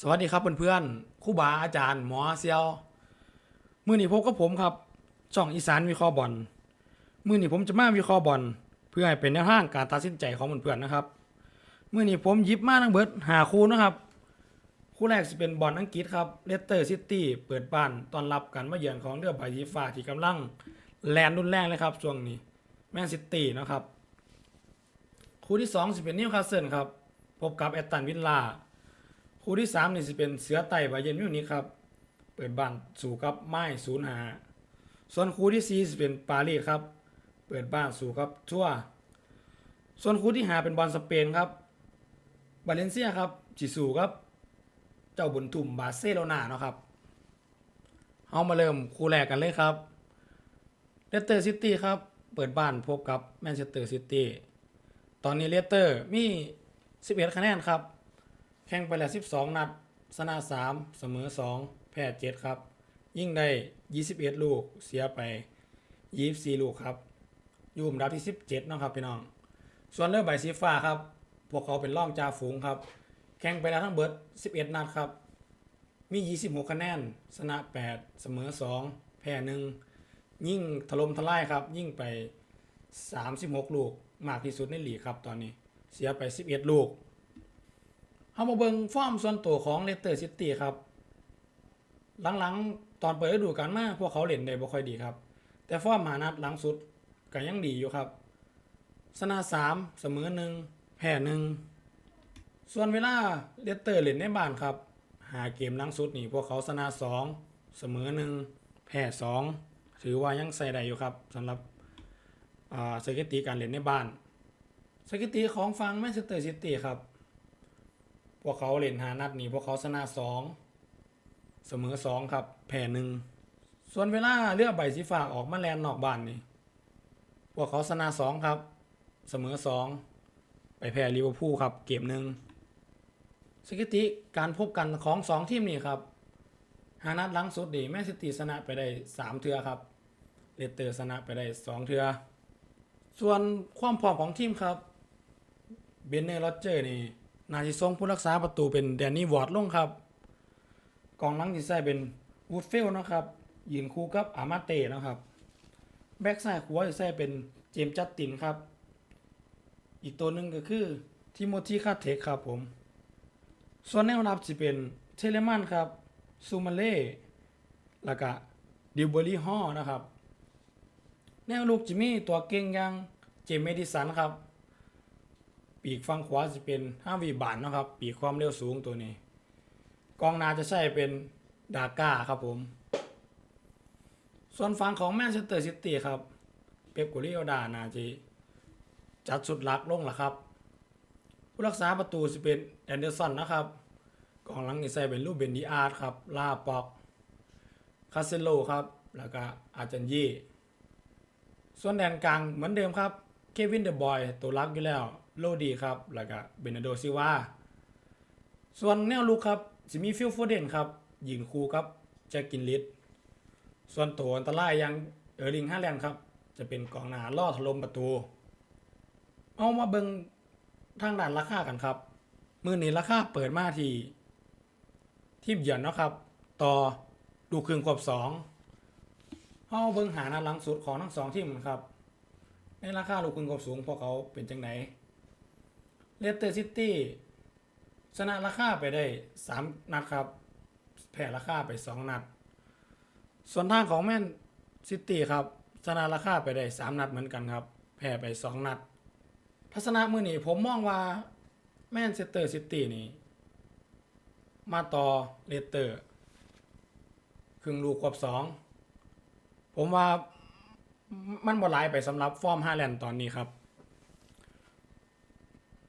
สวัสดีครับเพื่อนๆครู่บาอาจารย์หมอเซียว มือนี้พบกับผมครับ ช่องอีสานวิเคราะห์บอล มือนี้ผมจะมาวิเคราะห์บอลเพื่อให้เป็นแนวทางการตัดสินใจของเพื่อนๆนะครับ มือนี้ผมยิบมาทั้งเบิดหาคู่นะครับ คู่แรกจะเป็นบอลอังกฤษครับเลสเตอร์ซิตี้เปิดบ้านต้อนรับการมาเยือนของเรือใบสีฟ้าที่กำลังแลนรุนแรงเลยครับช่วงนี้แมนซิตี้นะครับ คู่ที่สองจะเป็นนิวคาสเซิลครับพบกับแอตตันวิลล่า คู่ที่สามนี่สิเป็นเสือไต่บาเยร์นมิวนิกครับ เปิดบ้านสู่กับไม้ศูนย์หาส่วนคู่ที่สี่สิเป็นปารีสครับ เปิดบ้านสู่กับทั่ว ส่วนคู่ที่หาเป็นบอลสเปนครับบาเลนเซียครับจิสูครับ เจ้าบุญทุ่มบาเซโลนาเนาะครับเอามาเริ่มคู่แรกกันเลยครับเลสเตอร์ซิตี้ครับ เปิดบ้านพบกับแมนเชสเตอร์ซิตี้ตอนนี้เลสเตอร์มี 11 คะแนนครับ แข่งไปแล้ว 12 นัดชนะ 3 เสมอ 2 แพ้7ครับ ยิ่งได้ 21 ลูกเสียไป 24 ลูกครับ อยู่อันดับที่ 17เนาะครับพี่น้อง ส่วนเรื่องใบสีฟ้าครับ พวกเขาเป็นร่องจ่าฝูงครับ แข่งไปแล้วทั้งเบิด 11 นัดครับ มี 26 คะแนนชนะ 8 เสมอ 2 แพ้1ยิ่งถล่มทลายครับ ยิ่งไป 36 ลูก มากที่สุดในหลีกครับตอนนี้ เสียไป 11 ลูก เอามาเบิงฟอร์มส่วนตัวของเลสเตอร์ซิตี้ครับ หลังๆ ตอนเปิดฤดูกาลมาพวกเขาเล่นได้บ่ค่อยดีครับ แต่ฟอร์มมานัดหลังสุดก็ยังดีอยู่ครับชนะ3เสมอ1แพ้1ส่วนเวลาเลสเตอร์เล่นในบ้านครับ หาเกมหลังสุดนี่พวกเขาชนะ2เสมอ1แพ้2ถือว่ายังใส่ได้อยู่ครับสำหรับอ่าสถิติการเล่นในบ้านสถิติของฝั่งแมนเชสเตอร์ซิตี้ครับ พวกเขาเล่นหานัดนี้พวกเขาชนะสองเสมอสองครับ แพ้หนึ่งส่วนเวลาเลือกใบสีฟ้าออกมาแลนนอกบ้านนี่พวกเขาชนะสองครับ เสมอสองไปแพ้ลิเวอร์พูลครับ เกมหนึ่งสถิติการพบกันของสองทีมนี่ครับหานัดลังสุดดีแมนซิตี้ชนะไปได้สามเทือครับเลสเตอร์ชนะไปได้สองเทือส่วนความพร้อมของทีมครับเบนเนอร์โรเจอร์นี่ นาจิทรงผู้รักษาประตูเป็นแดนนี่วอร์ดลงครับกองหลังที่ใส่เป็นวูดฟิลนะครับยืนคู่กับอามาเต้นะครับแบ็กซ้ายขวาจะใส่เป็นเจมส์จัสตินครับ อีกตัวหนึ่งก็คือทิโมธีคาเทคครับผม ส่วนแนวรับจะเป็นเทเลมันครับซูมาเล่แล้วก็ดิวเบอรี่ฮอนะครับ แนวลูกจิมีตัวเก่งอย่างเจมส์เมดิสันครับ ปีกฝั่งขวาจะเป็นห้าวีบานนะครับ ปีกความเร็วสูงตัวนี้ กองหนาจะใช้เป็นดาก้าครับผม ส่วนฝั่งของแมนเชสเตอร์ซิตี้ครับ เป๊ปกุลิโอดานาจีจัดสุดหลักลงแล้วครับ ผู้รักษาประตูจะเป็นแอนเดอร์สันนะครับ กองหลังนี่ใส่เป็นลูกเบนดีอาร์ตครับ ลาปอก คาเซโลครับ แล้วก็อาจันยีส่วนแดนกลางเหมือนเดิมครับ เควินเดอะบอย ตัวรักอยู่แล้ว โลดีครับ แล้วก็เบนโดซิว่า ส่วนแนวลุกครับจะมีฟิลโฟเดนครับ ยิงคู่ครับแจ็คกินลิดส่วนตัวอันตรายอยังเออร์ลิงฮาแลนด์ครับ จะเป็นกองหน้าล่อถล่มประตู เอามาเบิงทางด้านราคากันครับ มือนี้ราคาเปิดมาที่ทีมเยือนเนาะครับ ต่อดูครึ่งควบสองเอาเบิงหาหน้าหลังสุดของทั้งสองทีมครับ ในราคาลูกคุณกบสูงพวกเขาเป็นจังไหน เลสเตอร์ซิตี้ชนะราคาไปได้ 3 นัดครับ แพ้ราคาไป 2 นัด ส่วนทางของแมนซิตี้ครับชนะราคาไปได้ 3 นัดเหมือนกันครับ แพ้ไป 2 นัด ทัศนะมือนี้ผมมองว่าแมนเชสเตอร์ซิตี้นี่ มาต่อเลสเตอร์ ครึ่งลูกควบสองผมว่ามันบ่หลายไปสำหรับฟอร์มฮาแลนด์ตอนนี้ครับ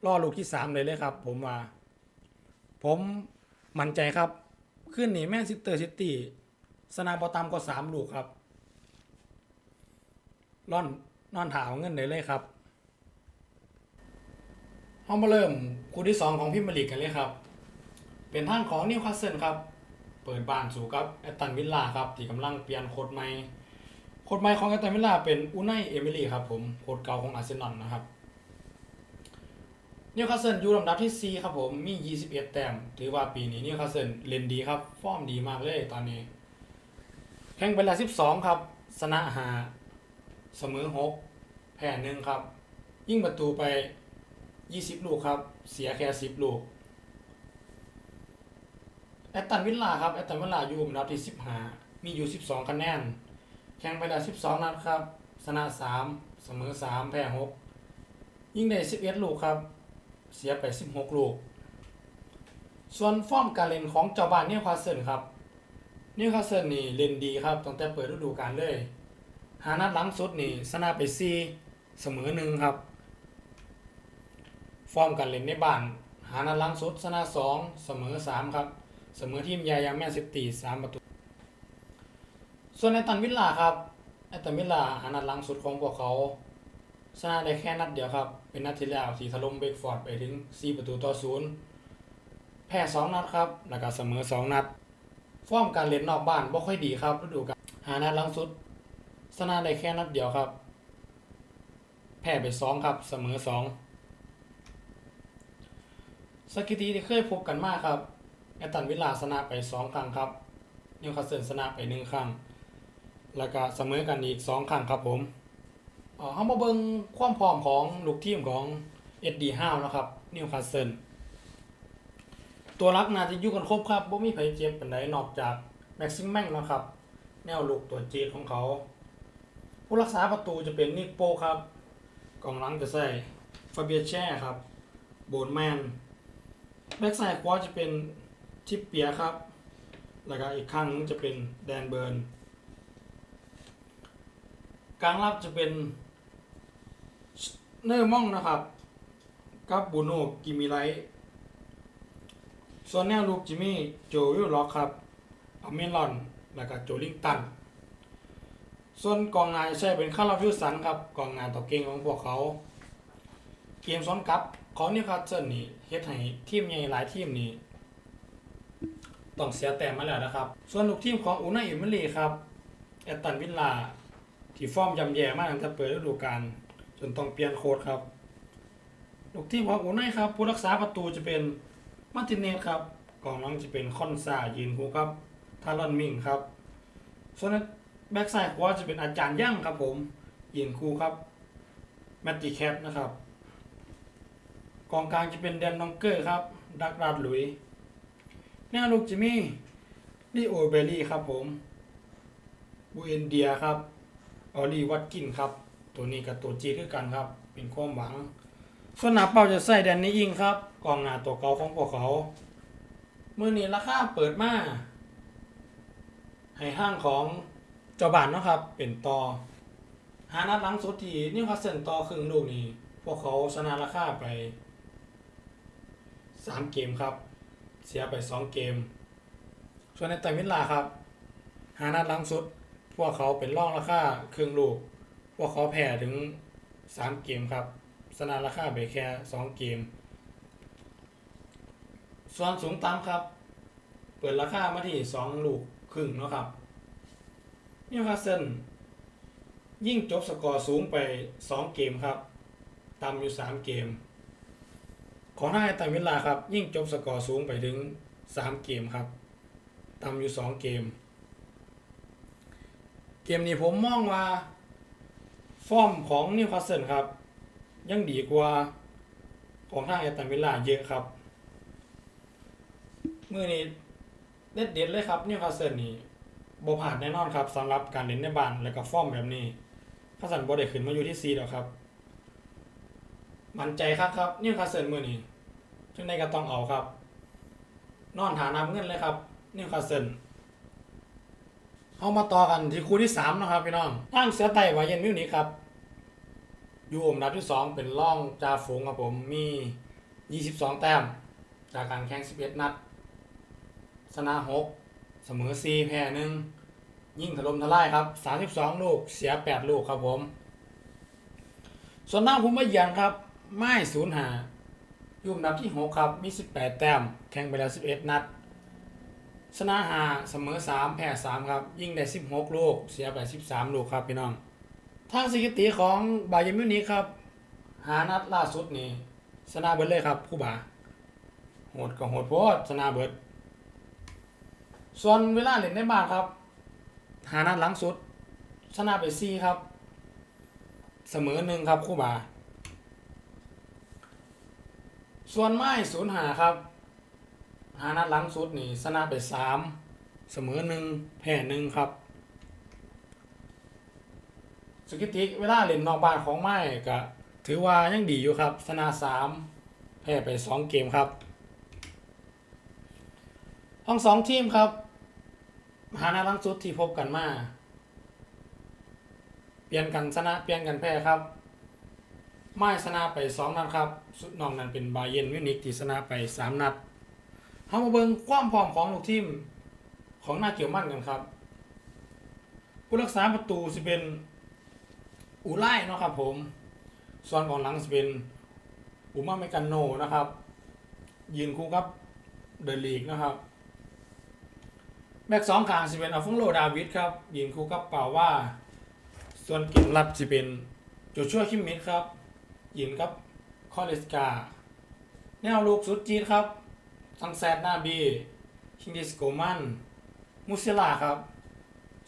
รอลูกที่สามเลยเลยครับ ผมว่า ผมมั่นใจครับ ขึ้นหนีแมนซิสเตอร์ซิตี้สนามบอตามก็สามลูกครับร่อนนอนถาวเงินเลยเลยครับเรามาเริ่มคู่ที่สองของพิมลีกกันเลยครับ เป็นทางของนิวคาสเซิลครับ เปิดบ้านสู่กับแอตตันวิลล่าครับที่กำลังเปลี่ยนโค้ดใหม่โค้ดใหม่ของแอตตันวิลล่าเป็นอูไนเอมิลี่ครับผมโค้ดเก่าของอาร์เซนอลนะครับ นิวคาสเซิลอยู่ลำดับที่ 4 ครับผมมี 21 แต้มถือว่าปีนี้นิวคาสเซิลเล่นดีครับ ฟอร์มดีมากเลยตอนนี้ แข่งไปแล้ว12 ครับ ชนะหาเสมอ 6 แพ้หนึ่งครับ ยิงประตูไป 20 ลูกครับ เสียแค่ 10 ลูก แอตตันวิลล่าครับ แอตตันวิลล่าอยู่อันดับที่ 15 มีอยู่ 12 คะแนน แข่งไปแล้ว12 นัดครับชนะ 3 เสมอ 3 แพ้ 6 ยิงได้ 11 ลูกครับ เสียไป 16 ลูก ส่วนฟอร์มการเล่นของเจ้าบ้านนิวคาสเซิลครับนิวคาสเซิลนี่เล่นดีครับตั้งแต่เปิดฤดูกาลเลยหานัดหลังสุดนี่ชนะไป4เสมอ1ครับ ฟอร์มการเล่นในบ้าน หานัดหลังสุดชนะ2เสมอ3ครับ เสมอทีมใหญ่อยังแมนซิตี้3ประตู ส่วนในตันวิลล่าครับไอตันวิลล่าหานัดหลังสุดของพวกเขา ชนะได้แค่นัดเดียวครับ เป็นนัดที่แล้วที่ถล่มเบรกฟอร์ดไปถึง 4 ประตูต่อ0แพ้ 2 นัดครับ แล้วก็เสมอ 2 นัด ฟอร์มการเล่นนอกบ้านบ่ค่อยดีครับฤดูกาลหานัดลังสุดชนะได้แค่นัดเดียวครับ แพ้ไป 2 ครับ เสมอ 2สถิติที่เคยพบกันมากครับแอตันวิลลาชนะไป 2 ครั้งครับนิวคาสเซิลชนะไป 1 ครั้ง แล้วก็เสมอกันอีก 2 ครั้งครับผม เอ่อเฮามาเบิ่งความพร้อมของลูกทีมของ SD 5นะครับนิวคาสเซิลตัวรักน่าจะอยู่กันครบครับบ่มีไผเจ็บปานใดนอกจากแม็กซิมแมงนะครับ แนวลูกตัวจีดของเขา ผู้รักษาประตูจะเป็นนิกโปครับกองหลังจะใส่ฟาเบียแช่ครับ โบนแมนแบ็กซ้ายขวาจะเป็นทิปเปียครับ แล้วก็อีกข้างนึงจะเป็นแดนเบิร์นกลางรับจะเป็น เนอร์มองนะครับ กับบูโนกิมิไลท์ส่วนแนวลูกจิมี่โจวิลล็อกครับอเมลอน แล้วก็โจลิงตัน ส่วนกองหน้าจะใช้เป็นคาราฟิลสันครับกองหน้าตัวเก่งของพวกเขา เกมซ้อนกับของนิวคาสเซิลนี่เฮ็ดให้ทีมใหญ่หลายทีมนี่ต้องเสียแต้มมาแล้วนะครับ ส่วนลูกทีมของอูน่าอิมเมลีครับแอตตันวิลลาที่ฟอร์มยำแย่มากตั้งแต่เปิดฤดูกาล จนต้องเปลี่ยนโค้ดครับ ลูกทีมของอูไนครับ ผู้รักษาประตูจะเป็นมาร์ติเนสครับกองหลังจะเป็นคอนซายืนคู่ครับทารอนมิงครับ ส่วนแบ็กซ้ายขวาจะเป็นอาจารย์ย่างครับผมยืนคู่ครับแมตติแคทนะครับกองกลางจะเป็นแดนนองเกอร์ครับดักราดหลุยแนวลูกจะมีลีโอเบลลี่ครับผมบูเอนเดียครับออลีวัดกินครับ ตัวนี้กับตัวจีคือกันครับ เป็นความหวัง ส่วนหน้าเป้าจะใส่แดนนี้ยิงครับกองหน้าตัวเก่าของพวกเขาเมื่อนี้ราคาเปิดมาให้ห้างของเจ้าบ้านเนาะครับ เป็นต่อหานัดหลังสุดที่นิวคาสเซิลต่อครึ่งลูกนี้ พวกเขาชนะราคาไป3เกมครับ เสียไป2เกม ส่วนในแต่วิลลาครับ หานัดหลังสุด พวกเขาเป็นรองราคาครึ่งลูก วกเขาแพ้ถึง 3 เกมครับชนะราคาไปแค่ 2 เกม ส่วนสูงต่ำครับ เปิดราคามาที่ 2 ลูกครึ่งเนาะครับนิวคาสเซิลยิ่งจบสกอร์สูงไป 2 เกมครับต่ำอยู่ 3 เกม ของทางไอตันวิลลาครับ ยิ่งจบสกอร์สูงไปถึง 3 เกมครับต่ำอยู่ 2 เกม เกมนี้ผมมองว่า ฟอร์มของนิวคาสเซิลครับ ยังดีกว่าของทางแอตตันวิลล่าเยอะครับเมื่อนี้เด็ดเด็ดเลยครับนิวคาสเซิลนี่บ่ผ่านแน่นอนครับสำหรับการเล่นในบ้านและก็ฟอร์มแบบนี้พาสันบ่ได้ขึ้นมาอยู่ที่ซีแล้วครับ มั่นใจครับครับนิวคาสเซิลมือนี้จึงได้ก็ต้องเอาครับ นอนฐานนำเงินเลยครับนิวคาสเซิลเอามาต่อกันที่คู่ที่สามนะครับพี่น้องทางเสือไต่วาเย็นมิวนิกครับ อยู่อันดับที่สองเป็นร่องจาฝูงครับผมมี 22 แต้ม จากการแข่ง 11 นัด ชนะ 6 เสมอ 4 แพ้1ยิ่งถล่มทลายครับ 32 ลูก เสีย 8 ลูกครับผม ส่วนหน้าผมมาเยือนครับ ไม้ศูนย์หาอยู่อันดับที่ 6 ครับ มี 18 แต้ม แข่งไปแล้ว 11 นัด ชนะหาเสมอสามแพ้สามครับ ยิ่งได้สิบหกลูก เสียไปสิบสามลูกครับพี่น้อง ทางสถิติของบาเยร์นมิวนิกครับ หานัดล่าสุดนี่ชนะเบิดเลยครับคู่บาโหดก็โหดโพดชนะเบิดส่วนเวลาเล่นในบ้านครับ หานัดหลังสุดชนะไปซีครับ เสมอหนึ่งครับคู่บาส่วนไม้ศูนย์หาครับ หานัดหลังสุดนี่ชนะไปสามเสมอหนึ่งแพ้หนึ่งครับ สถิติเวลาเล่นนอกบ้านของไม้ก็ถือว่ายังดีอยู่ครับชนะสามแพ้ไปสองเกมครับทั้งสองทีมครับหานัดหลังสุดที่พบกันมา เปลี่ยนกันชนะเปลี่ยนกันแพ้ครับไม่ชนะไปสองนัดครับสุดนอกนั้นเป็นบาเยนมิวนิกที่ชนะไปสามนัดเฮามาเบิ่งความพร้อมของลูกทีมของหน้าเกี่ยวมั่นกันครับ ผู้รักษาประตูสิเป็น อูไล่เนาะครับผม ส่วนของหลังสิเป็นอุมาเมกันโนนะครับ ยืนคู่กับเดลีกนะครับ แบ็กสองขางสิเป็นอัลฟงโลดาวิดครับ ยืนคู่กับเป่าว่า ส่วนกินรับสิเป็นโจชัวคิมมิดครับยินกับคอเลสกา แนวลูกสุดจีดครับ ทังแซดนาบี คิงดิสโกมัน มุสลาครับ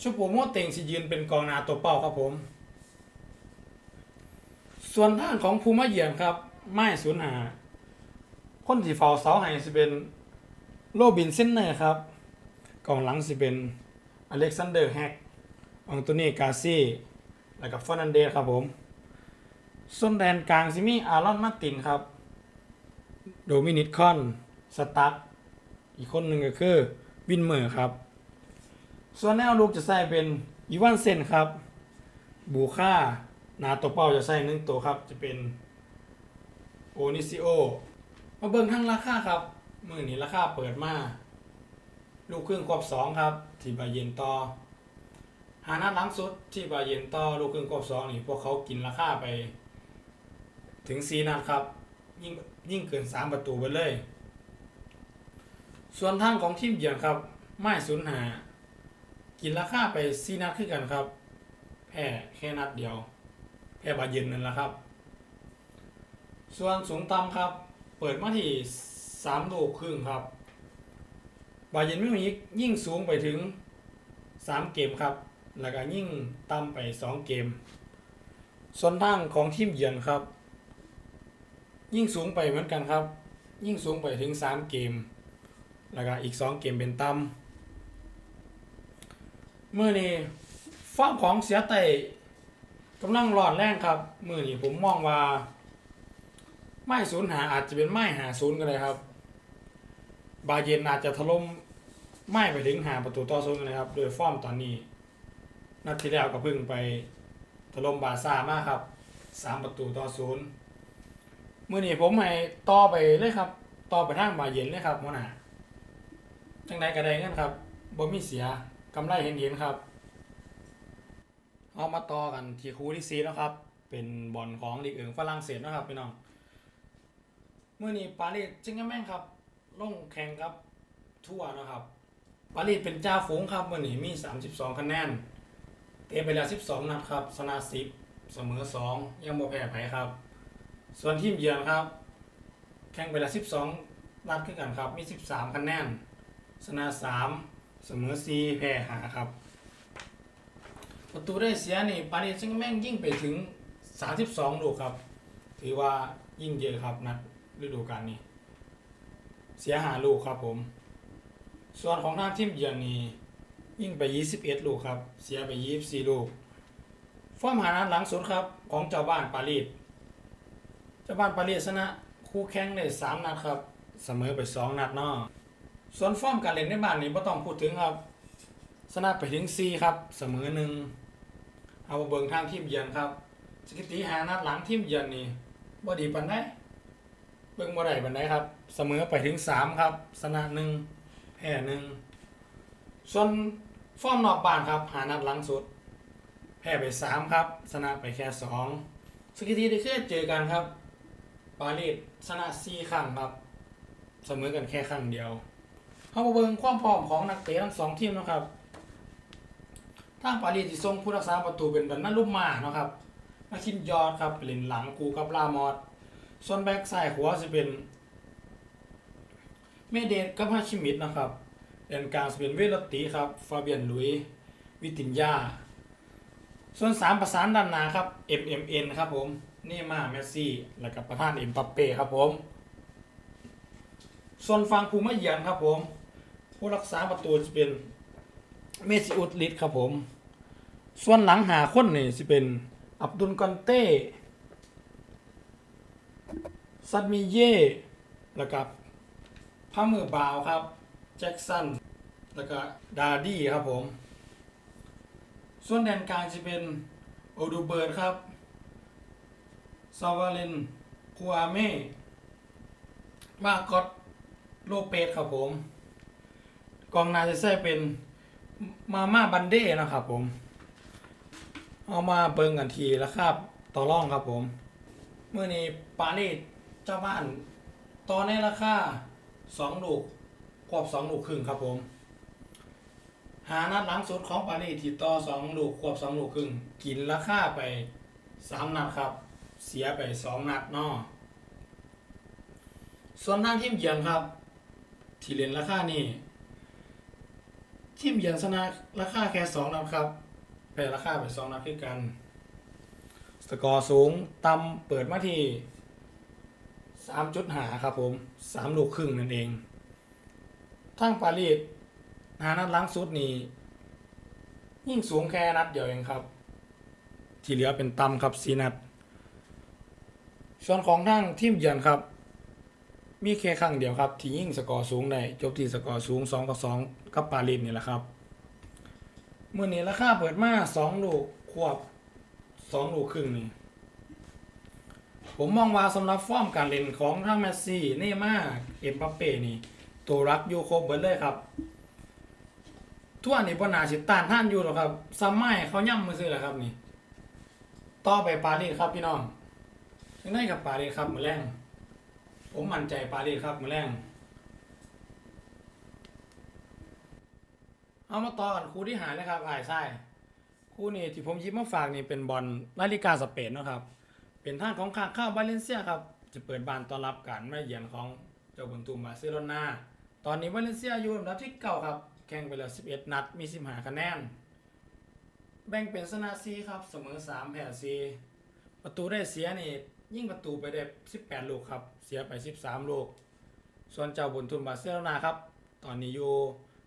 ชูโปโมเต็งสิยืนเป็นกองหนาตัวเป้าครับผม ส่วนทางของภูมิเยียนครับ ไม่สูญหาคนที่เฝ้าเสาให้สิเป็นโรบินเซนเนอร์ครับกองหลังสิเป็นอเล็กซานเดอร์แฮกอังโตนีกาซีแล้วก็ฟอนันเดสครับผม ส่วนแดนกลางซิมีอารอนมาตินครับ โดมินิกคอน สตั๊กอีกคนหนึ่งก็คือวินเมอร์ครับ ส่วนแนวลูกจะใส่เป็นอีวานเซนครับ บูค่า นาตัวเป้าจะใส่หนึ่งตัวครับ จะเป็นโอนิซิโอมาเบิ่งทั้งราคาครับ มือนี้ราคาเปิดมา ลูกครึ่งควบสองครับ ที่บาเยนต่อหานัดหลังสุดที่บาเยนต่อลูกครึ่งควบสองนี่พวกเขากินราคาไป ถึงสีนัดครับ ยิ่งยิ่งเกินสามประตูไปเลย ส่วนทางของทีมเยือนครับ ไม่สูญหา กินราคาไปสีนัดขึ้นกันครับ แพ้แค่นัดเดียว แพ้บาเย็นนั่นแหละครับ ส่วนสูงต่ำครับ เปิดมาที่สามลูกครึ่งครับ บาเย็นไม่มียิ่งสูงไปถึงสามเกมครับ แล้วก็ยิ่งต่ำไปสองเกม ส่วนทางของทีมเยือนครับ ยิ่งสูงไปเหมือนกันครับ ยิ่งสูงไปถึง3เกม แล้วก็อีก2เกมเป็นต่ำเมื่อนี้ฟอร์มของเสียเต กำลังรอดแรงครับเมื่อนี้ผมมองว่า ไม่ศูนย์หาอาจจะเป็นไม่หาศูนย์ก็ได้ครับ บาเยนอาจจะถล่มไม่ไปถึงหาประตูต่อศูนย์กันเลยครับ โดยฟอร์มตอนนี้ นัดที่แล้วก็เพิ่งไปถล่มบาซ่ามากครับสามประตูต่อศูนย์มื่อนี้ผมให้ต่อไปเลยครับ ต่อไปทางบาเย็นเลยครับหัวหน้าจังใดก็ได้เงินครับบ่มีเสียกำไรเห็นเห็นครับ เอามาต่อกันที่คู่ที่4แล้วครับ เป็นบอลของลีกเอิงฝรั่งเศสนะครับพี่น้องเมื่อนี้ปารีสจิงแม่งครับลงแข่งครับทั่วนะครับปารีสเป็นเจ้าฝูงครับเมื่อนี้มี 32 คะแนน เตะไปแล้ว 12 นัดครับชนะ10 เสมอ 2 ยังบ่แพ้ไผครับ ส่วนทีมเยือนครับ แข่งไปแล้ว 12 นัดขึ้นกันครับ มี 13 คะแนนชนะ3 เสมอ 4 แพ้5ครับ ประตูได้เสียนี่ปารีสแซงแม่งยิ่งไปถึง 32 ลูกครับ ถือว่ายิ่งเยอะครับนัดฤดูกาลนี้ เสียหาลูกครับผม ส่วนของทางทีมเยือนนี่ยิ่งไป 21 ลูกครับ เสียไป 24 ลูกฟอร์มหานัดหลังสุดครับ ของเจ้าบ้านปารีสเจ้าบ้านปารีสชนะคู่แข่งได้สามนัดครับ เสมอไปสองนัดเนาะส่วนฟอร์มการเล่นในบ้านนี่ไม่ต้องพูดถึงครับชนะไปถึงสี่ครับ เสมอหนึ่ง เอามาเบิ่งทางทีมเยือนครับสถิติหานัดหลังทีมเยือนนี่บ่ดีปานใดเบิ่งบ่ได้ปานใดครับ เสมอไปถึงสามครับชนะหนึ่งแพ้หนึ่งส่วนฟอร์มนอกบ้านครับ หานัดหลังสุด แพ้ไปสามครับชนะไปแค่สองสถิติที่เคยเจอกันครับปารีสชนะ4ครั้งครับ เสมอกันแค่ครั้งเดียวเขามาเบิ่งความพร้อมของนักเตะทั้งสองทีมนะครับ ทางปารีสที่ส่งผู้รักษาประตูเป็นดันนันลุมมาเนาะครับมาคินยอดครับเล่นหลังกูกับลามอดส่วนแบ็กซ้ายขวาจะเป็นเมเดนกับฮาชิมิดนะครับแดนกลางจะเป็นเวลติครับฟาเบียนลุยวิตินยาส่วนสามประสานด้านหน้าครับ MMN ครับผมเนย์มาเมสซี่ แล้วก็ประธานเอ็มปัปเป้ครับผม ส่วนฝั่งภูมิเยือนครับผม ผู้รักษาประตูจะเป็น เมซิอุตลิดครับผม ส่วนหลังหาคนนี่จะเป็น อับดุลกอนเต้ซัดมีเย่แล้วก็พามือบาวครับ แจ็คสัน แล้วก็ดาร์ดี้ครับผม ส่วนแดนกลางจะเป็นโอดูเบิร์ตครับซาวาเลนคูอาเม่มากอตโลเปสครับผม กองหนาจะใช้เป็น มาม่าบันเด้นะครับผม เอามาเบิ่งกันทีแล้วครับต่อร่องครับผมเมื่อนี้ปารีสเจ้าบ้านตอในราคาสองลูกควบสองลูกครึ่งครับผม หานัดหลังสุดของปารีสที่ต่อสองลูกควบสองลูกครึ่งกินราคาไปสามนัดครับ เสียไปสองนัดนาะส่วนทางทีมเยือนครับ ที่เล่นราคานี่ ทีมเยือนชนะราคาแค่สองนัดครับแพ้ราคาไปสองนัดคือกัน สกอร์สูงต่ำเปิดมาที่สามจุดหาครับผมสามลูกครึ่งนั่นเองทั้งปารีสหานัดล้างสุดนี่ยิ่งสูงแค่นัดเดียวเองครับ ที่เหลือเป็นต่ำครับสีนัดส่วนของทางทีมเยือนครับ มีแค่ครั้งเดียวครับ ที่ยิ่งสกอร์สูงได้จบที่สกอร์สูง2ต่อ2กับปารีสนี่แหละครับเมื่อนี้ราคาเปิดมา2ลูกควบ2ลูกครึ่งนี่ผมมองว่าสำหรับฟอร์มการเล่นของทั้งแมสซี่เนย์มาร์เอ็มบัปเป้นี่ตัวรักยู่ครบเบิดเลยครับทั่วนี่บ่น่าสิตานท่านอยู่หรอกครับซัมไมเขาย่ำมือซื้อแหละครับนี่ ต่อไปปารีสครับพี่น้องยังได้กับปารีสครับมือแรง ผมมั่นใจปารีสครับมือแรงเอามาต่อกันคู่ที่หาเลยครับอ้ายไส้คู่นี้ที่ผมยิบมาฝากนี่เป็นบอลลาลิกาสเปนนะครับ เป็นท่าของข้าข้าวบาเลนเซียครับ จะเปิดบานต้อนรับการมาเยือนของเจ้าบุญตุมบาร์เซโลนาตอนนี้บาเลนเซียอยู่อันดับที่เก้าครับ แข่งไปแล้ว 11 นัดมี 15 คะแนน แบ่งเป็นชนะ4ครับ เสมอ 3 แพ้4ประตูได้เสียนี่ ยิ่งประตูไปได้ 18 ลูกครับ เสียไป 13 ลูก ส่วนเจ้าบุญทุนบาร์เซโลนาครับ ตอนนี้อยู่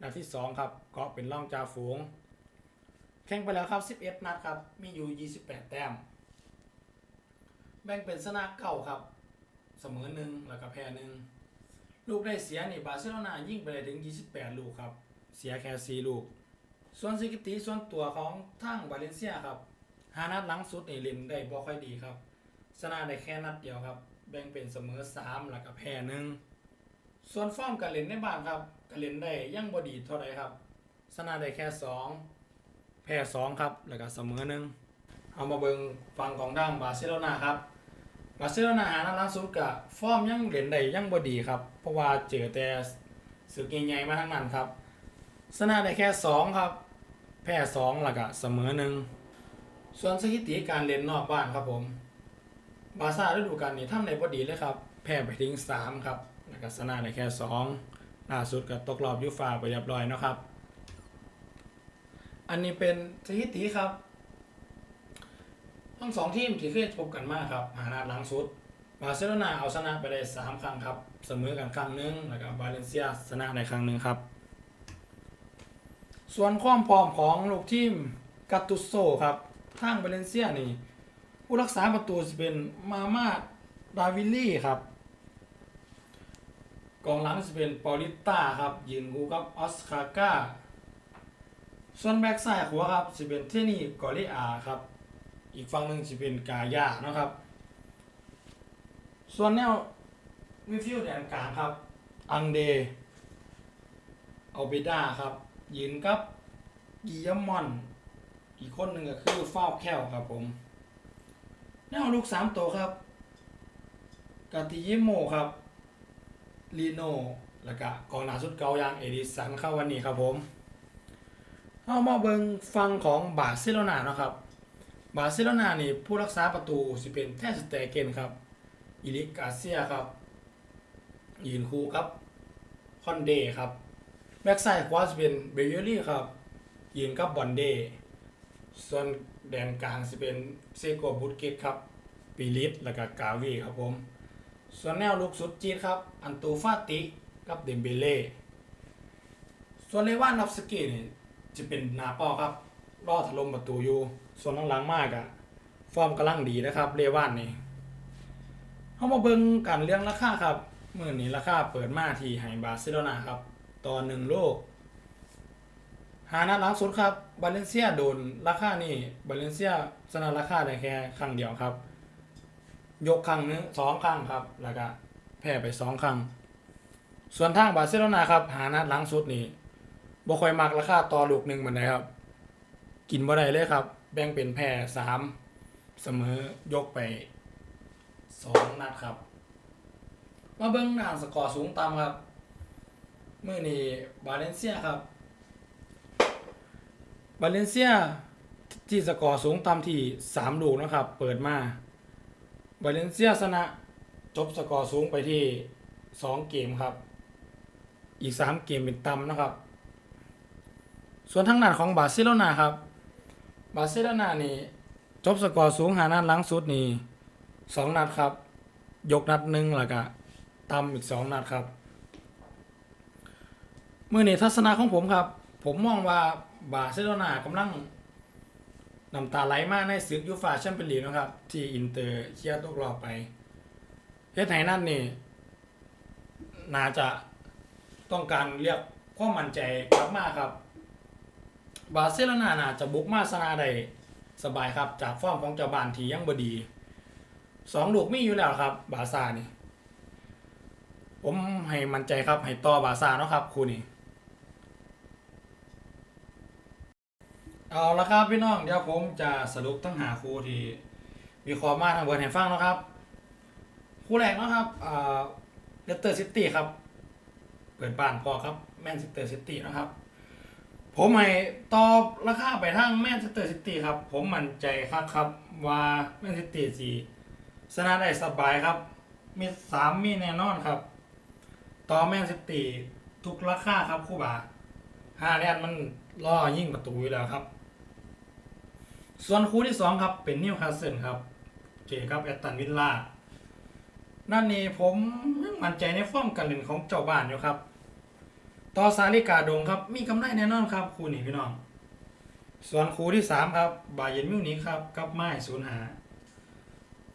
อัดที่ 2 ครับก็เป็นรองจ่าฝูง แข่งไปแล้วครับ 11 นัดครับ มีอยู่ 28 แต้ม แบ่งเป็นชนะเก้าครับ เสมอหนึ่งแล้วก็แพ้หนึ่ง ลูกได้เสียนี่บาร์เซโลนายิ่งไปได้ถึง 28 ลูกครับ เสียแค่ 4 ลูก ส่วนสถิติส่วนตัวของทางบาเลนเซียครับ หานัดหลังสุดนี่เล่นได้บ่ค่อยดีครับ ชนะได้แค่นัดเดียวครับ แบ่งเป็นเสมอ3แล้วก็แพ้หนึ่งส่วนฟอร์มการเล่นในบ้านครับการเล่นได้ยังบ่ดีเท่าไรครับชนะได้แค่ 2 แพ้ 2 ครับ แล้วก็เสมอหนึ่งเอามาเบิ่งฝั่งของทางบาร์เซโลนาครับบาร์เซโลนาหานัดล่าสุดกับฟอร์มยังเล่นได้ยังบ่ดีครับ เพราะว่าเจอแต่สึกใหญ่ๆมาทั้งนั้นครับชนะได้แค่ 2 ครับ แพ้ 2 แล้วก็เสมอหนึ่งส่วนสถิติการเล่นนอกบ้านครับผม บาซ่าฤดูกาลนี้ทำได้บ่ดีเลยครับ แพ้ไปถึง 3 ครับแล้วก็ชนะได้แค่ 2 ล่าสุดก็ตกรอบยูฟ่าไปเรียบร้อยเนาะครับ อันนี้เป็นสถิติครับ ทั้งสองทีมที่เคยพบกันมาครับหานัดหลังสุด บาร์เซโลนาเอาชนะไปได้ 3 ครั้งครับ เสมอกันครั้งหนึงแล้วก็บาเลนเซียชนะในครั้งหนึ่งครับ ส่วนความพร้อมของลูกทีมกาตุโซครับทางบาเลนเซียนี่ ผู้รักษาประตูจะเป็นมาม่าดาวิลลี่ครับ กองหลังจะเป็นปอลิต้าครับยืนคู่กับออสคาก้าส่วนแบ็กซ้ายขวครับจะเป็นเทนี่กอริอาครับ อีกฝั่งหนึ่งจะเป็นกายานะครับ ส่วนแนววิฟิวแดนกลางครับ อังเดอัลเบดาครับ ยืนกับกิยมอน อีกคนหนึ่งก็คือฟ้าแคลครับผม แนวลูกสามตัวครับกาติยิโมครับลีโนแล้วก็กองหน้าสุดเก่าอย่างเอดิสันเข้าวันนี้ครับผมเอามาเบิงฟังของบาร์เซโลนาเนาะครับ บาร์เซโลนานี่ผู้รักษาประตูสิเป็นแทสเตเกนครับอิลิกาเซียครับ ยืนคู่กับคอนเดครับ แบ็กไซด์ขวาจะเป็นเบเยอรี่ครับ ยืนกับบอนเด ส่วนแดนกลางจะเป็นเซโกบุตเกตครับปีลิสแล้วก็กาวีครับผม ส่วนแนวลุกสุดจีดครับ อันตูฟาติกับเดมเบเล่ ส่วนเลวานอฟสกีนี่จะเป็นนาเป้าครับรอถล่มประตูอยู่ ส่วนหลังๆมากอะฟอร์มกำลังดีนะครับเลวานนี่เข้ามาเบิ่งกันเรื่องราคาครับมื่อนี้ราคาเปิดมาที่ไฮบาร์เซโลนาครับต่อหนึ่งโลก หานัดหลังสุดครับบาเลนเซียโดนราคานี่บาเลนเซียชนะราคาได้แค่ครั้งเดียวครับ ยกครั้งหนึงสองครั้งครับ แล้วก็แพ้ไปสองครั้ง ส่วนทางบาร์เซโลนาครับหานัดหลังสุดนี่บ่ค่อยมักราคาต่อลูกหนึ่งเหมือนไดครับ กินบ่ได้เลยครับ แบ่งเป็นแพ้สามเสมอยกไปสองนัดครับ มาเบิ่งหน้าสกอร์สูงต่ำครับเมื้อนี้บาเลนเซียครับาเลนเซียที่สกอร์สูงต่ำที่สามลูกนะครับ เปิดมาบาเลนเซียชนะจบสกอร์สูงไปที่สองเกมครับ อีกสามเกมเป็นต่ำนะครับ ส่วนทางด้านของบาร์เซโลนาครับ บาร์เซโลนานี่จบสกอร์สูงหานัดหลังสุดนี่สองนัดครับ ยกนัดหนึ่งแล้วก็ต่ำอีกสองนัดครับเมื่อนี้ทัศนะของผมครับ ผมมองว่า บาร์เซโลนากำลังน้ำตาไหลมากในศึกยูฟ่าแชมเปี้ยนลีกนะครับ ที่อินเตอร์เคียร์ตกรอบไปเฮ็ดให้นั่นนี่น่าจะต้องการเรียกความมั่นใจกลับมาครับ บาร์เซโลนาน่าจะบุกมาชนะได้สบายครับ จากฟอร์มของเจ้าบ้านที่ยังบดีสองลูกมีอยู่แล้วครับ บาซ่านี่ ผมให้มั่นใจครับ ให้ต่อบาซ่าเนาะครับคู่นี้ เอาละครับพี่น้องเดี๋ยวผมจะสรุปทั้งหาคู่ที่มีคอมมาทางเบิร์ดให้ฟังนะครับคู่แรกนะครับอ่าเลสเตอร์ซิตี้ครับ เปิดบ้านพอครับแมนเชสเตอร์ซิตี้นะครับ ผมให้ตอบราคาไปทางแมนเชสเตอร์ซิตี้ครับ ผมมั่นใจครับครับว่าแมนเชสเตอร์ซีชนะได้สบายครับ มีสามมีแน่นอนครับ ต่อแมนซิตี้ทุกราคาครับคู่บ่าห้าแนนมันล่อยิ่งประตูอยู่แล้วครับ ส่วนคู่ที่สองครับเป็นนิวคาสเซิลครับเจอกับแอตตันวิลล่านั่นนี่ผมยังมั่นใจในฟอร์มการเล่นของเจ้าบ้านอยู่ครับ ต่อซาลิกาดงครับมีกำไรแน่นอนครับคู่นี้พี่น้อง ส่วนคู่ที่สามครับบาเยนมิวนิกครับกับไม้ศูนย์หา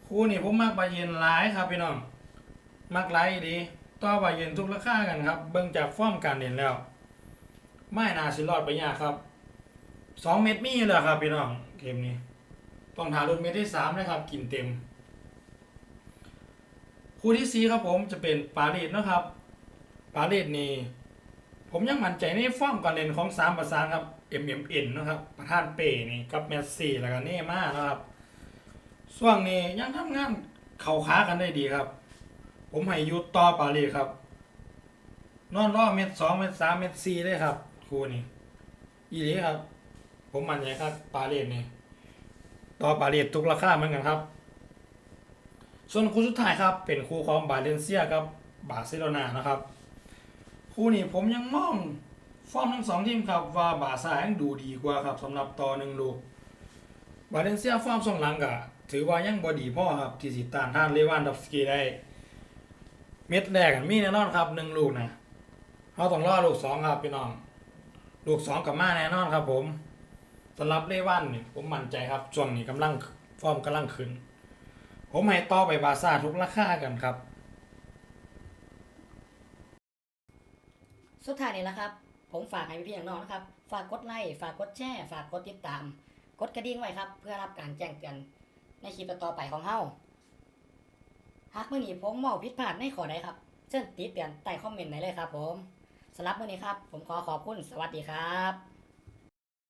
คู่นี้ผมมักบาเยนหลายครับพี่น้องมักหลายดีต่อบาเยนทุกราคากันครับ เบิ่งจากฟอร์มการเล่นแล้ว ไม่น่าสิรอดไปยากครับ สองเม็ดมีเลยครับพี่น้องเกมนี้ ต้องหารุ่นเม็ดที่สามนะครับ กินเต็ม คู่ที่สี่ครับผมจะเป็นปารีสนะครับ ปารีสนี่ผมยังมั่นใจในฟอร์มการเล่นของสามประสานครับ MMN นะครับประธานเป้นี่กับเมสซี่แล้วก็เนย์ม่านะครับช่วงนี้ยังทำงานเข่าขากันได้ดีครับ ผมให้ยุดต่อปารีสครับ นอนรอเม็ดสองเม็ดสามเม็ดสี่เลยครับครูนี่อีหลีครับ ผมมั่นใจครับปาเลสนี่ต่อปาเลสทุกราคาเหมือนกันครับ ส่วนคู่สุดท้ายครับ เป็นคู่ของบาเลนเซียกับบาร์เซโลนานะครับ คู่นี้ผมยังมองฟอร์มทั้งสองทีมครับว่าบาซ่ายังดูดีกว่าครับสำหรับต่อหนึ่งลูกบาเลนเซียฟอร์มส่งหลังกะถือว่ายังบอดีพ่อครับที่สิตานท่านเลวานดอฟสกีได้ เม็ดแรกมีแน่นอนครับหนึ่งลูกนะเราต้องรอลูกสองครับพี่น้อง ลูกสองกับมาแน่นอนครับผม สำหรับเลวันนี่ผมมั่นใจครับช่วงนี้กำลังฟอร์มกำลังขึ้น ผมให้ต่อไปบาซ่าทุกราคากันครับ สุดท้ายนี่แหละครับ ผมฝากให้พี่ๆน้องๆนะครับ ฝากกดไลค์ฝากกดแชร์ฝากกดติดตาม กดกระดิ่งไว้ครับ เพื่อรับการแจ้งเตือนในคลิปต่อไปของเฮาหากเมื่อนี้ผมเมาผิดพลาดในขอใดครับเชิญติดเตือนใต้คอมเมนต์ได้เลยครับ ผมสำหรับเมื่อนี้ครับ ผมขอขอบคุณสวัสดีครับ